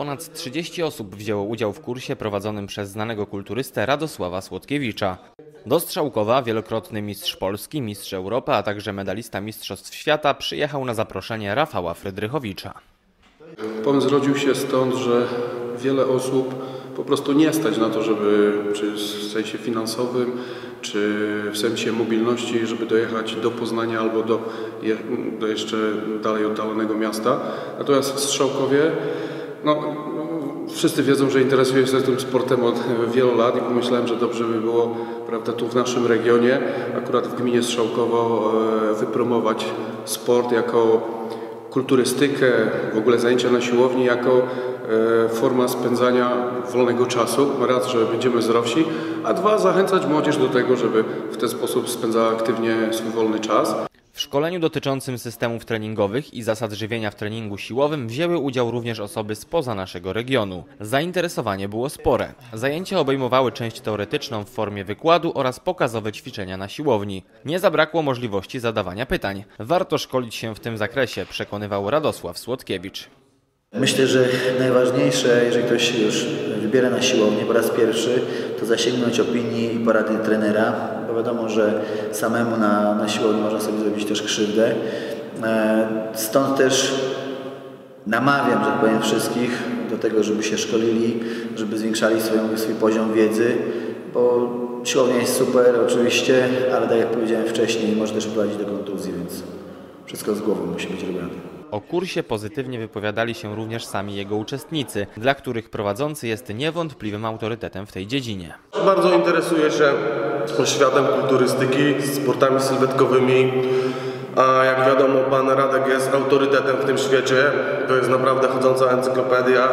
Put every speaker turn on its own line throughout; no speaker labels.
Ponad 30 osób wzięło udział w kursie prowadzonym przez znanego kulturystę Radosława Słodkiewicza. Do Strzałkowa wielokrotny mistrz Polski, mistrz Europy, a także medalista Mistrzostw Świata przyjechał na zaproszenie Rafała Frydrychowicza.
Pomysł zrodził się stąd, że wiele osób po prostu nie stać na to, żeby czy w sensie finansowym, czy w sensie mobilności, żeby dojechać do Poznania albo do, do jeszcze dalej oddalonego miasta. Natomiast w Strzałkowie, no, wszyscy wiedzą, że interesuję się tym sportem od wielu lat i pomyślałem, że dobrze by było prawda, tu w naszym regionie, akurat w gminie Strzałkowo, e, wypromować sport jako kulturystykę, w ogóle zajęcia na siłowni jako e, forma spędzania wolnego czasu. Raz, że będziemy zdrowsi, a dwa, zachęcać młodzież do tego, żeby w ten sposób spędzała aktywnie swój wolny czas.
W szkoleniu dotyczącym systemów treningowych i zasad żywienia w treningu siłowym wzięły udział również osoby spoza naszego regionu. Zainteresowanie było spore. Zajęcia obejmowały część teoretyczną w formie wykładu oraz pokazowe ćwiczenia na siłowni. Nie zabrakło możliwości zadawania pytań. Warto szkolić się w tym zakresie, przekonywał Radosław Słodkiewicz.
Myślę, że najważniejsze, jeżeli ktoś się już wybiera na siłownię po raz pierwszy, to zasięgnąć opinii i porady trenera, bo wiadomo, że samemu na, na siłowni można sobie zrobić też krzywdę. E, Stąd też namawiam, że tak powiem, wszystkich do tego, żeby się szkolili, żeby zwiększali swoją, swój poziom wiedzy, bo siłownia jest super oczywiście, ale tak jak powiedziałem wcześniej, może też prowadzić do kontuzji, więc wszystko z głową musi być robione.
O kursie pozytywnie wypowiadali się również sami jego uczestnicy, dla których prowadzący jest niewątpliwym autorytetem w tej dziedzinie.
Bardzo interesuję się światem kulturystyki, sportami sylwetkowymi, a jak wiadomo pan Radek jest autorytetem w tym świecie, to jest naprawdę chodząca encyklopedia,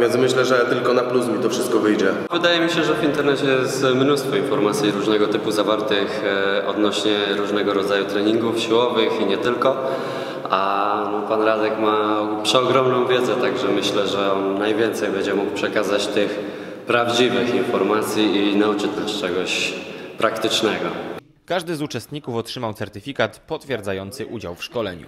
więc myślę, że tylko na plus mi to wszystko wyjdzie.
Wydaje mi się, że w internecie jest mnóstwo informacji różnego typu zawartych e, odnośnie różnego rodzaju treningów siłowych i nie tylko. A pan Radek ma przeogromną wiedzę, także myślę, że on najwięcej będzie mógł przekazać tych prawdziwych informacji i nauczyć nas czegoś praktycznego.
Każdy z uczestników otrzymał certyfikat potwierdzający udział w szkoleniu.